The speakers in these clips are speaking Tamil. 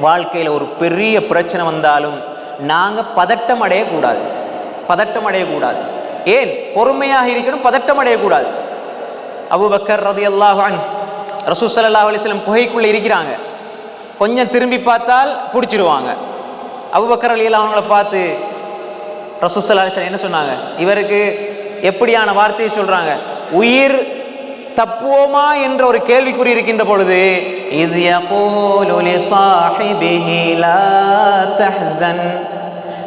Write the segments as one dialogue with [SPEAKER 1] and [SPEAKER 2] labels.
[SPEAKER 1] வாழ்க்கையில் ஒரு பெரிய பிரச்சனை வந்தாலும் நாங்கள் பதட்டம் அடையக்கூடாது. பதட்டம் அடையக்கூடாது. ஏன்? பொறுமையாக இருக்கணும் பதட்டம் அடையக்கூடாது. அபுபக்கர் ரதி அல்லாஹான் ரசூசல்லா அலிஸ்லம் குகைக்குள்ளே இருக்கிறாங்க. கொஞ்சம் திரும்பி பார்த்தால் பிடிச்சிருவாங்க அபுபக்கர் அலி அவங்கள பார்த்து ரசூசல்லா அலிஸ்லாம் என்ன சொன்னாங்க? இவருக்கு எப்படியான வார்த்தையை சொல்கிறாங்க உயிர் தப்புவோமா என்ற ஒரு கேள்விக்குறி இருக்கின்ற பொழுது இது يقول لصاحبه لا تحزن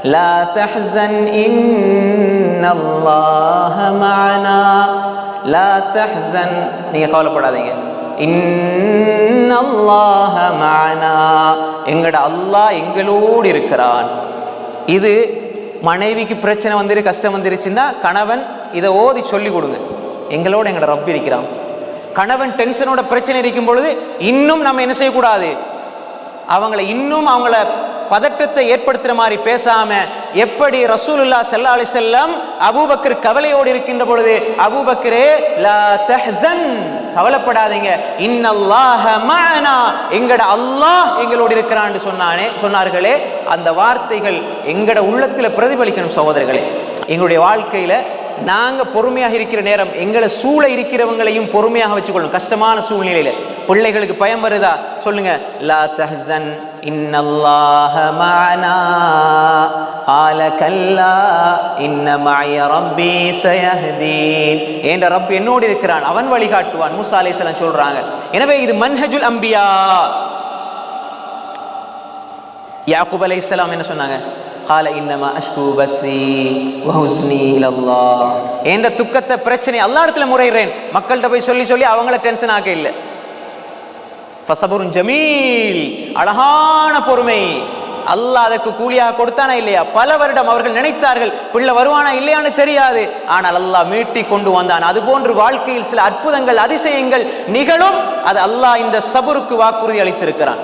[SPEAKER 1] لا تحزن إن الله معنا لا تحزن நீங்க கவலைப்படாதீங்க இன்னல்லாஹ மஅனா எங்கட அல்லாஹ் எங்களோடு இருக்கிறான் இது மனைவிக்கு பிரச்சனை வந்துரு கஷ்டம் வந்துருச்சுன்னா கணவன் இதை ஓதி சொல்லி கொடுங்க எங்களோட எங்கட ரப் இருக்கிறான் கணவன் டென்ஷனோட பிரச்சனை இருக்கும் பொழுது இன்னும் நம்ம என்ன செய்யக்கூடாது? அவங்களை இன்னும் அவங்கள பதற்றத்தை ஏற்படுத்துற மாதிரி பேசாம எப்படி ரசூலுல்லா செல்லா அலி செல்லம் அபூபக்கர் கவலையோடு இருக்கின்ற பொழுது அபூபக்கரே லா தஹ்சன் கவலைப்படாதீங்க. இன்னல்லாஹ மஅனா. எங்கட அல்லாஹ் எங்களோடு இருக்கிறான்னு சொன்னானே சொன்னார்களே அந்த வார்த்தைகள் எங்கட உள்ளத்தில் பிரதிபலிக்கணும் சகோதரர்களே. எங்களுடைய வாழ்க்கையில நாங்கள் பொறுமையாக இருக்கிற நேரம் எங்களை சூழ இருக்கிறவங்களையும் பொறுமையாக வச்சுக்கொள்ளும் கஷ்டமான சூழ்நிலையில். பிள்ளைகளுக்கு பயம் வருதா? சொல்லுங்க. லா தஹன் இன்னல்லாஹ மானா கால கல்லா இன்ன மாய ரப்பி சயஹதீன். என்ற ரப் என்னோடு இருக்கிறான். அவன் வழிகாட்டுவான். மூசா அலைசலாம் சொல்றாங்க. எனவே இது மன்ஹஜுல் அம்பியா. யாக்குப் அலைசலாம் என்ன சொன்னாங்க? கால இன்னமா அஷ்கு பசி வஹுஸ்னி இலல்லா என்ற துக்கத்தை பிரச்சனை அல்லா இடத்துல முறையிறேன். மக்கள்கிட்ட போய் சொல்லி சொல்லி அவங்கள டென்ஷன் ஆக இல்லை. ஃபசபுரும் ஜமீல் அழகான பொறுமை. அல்லாஹ் அதற்கு கூலியாக கொடுத்தானா இல்லையா? பல வருடம் அவர்கள் நினைத்தார்கள் பிள்ளை வருவானா இல்லையான்னு தெரியாது. ஆனால் அல்லாஹ் மீட்டி கொண்டு வந்தான். அது போன்று வாழ்க்கையில் சில அற்புதங்கள் அதிசயங்கள் நிகழும். அது அல்லாஹ் இந்த சபுருக்கு வாக்குறுதி அளித்திருக்கிறான்.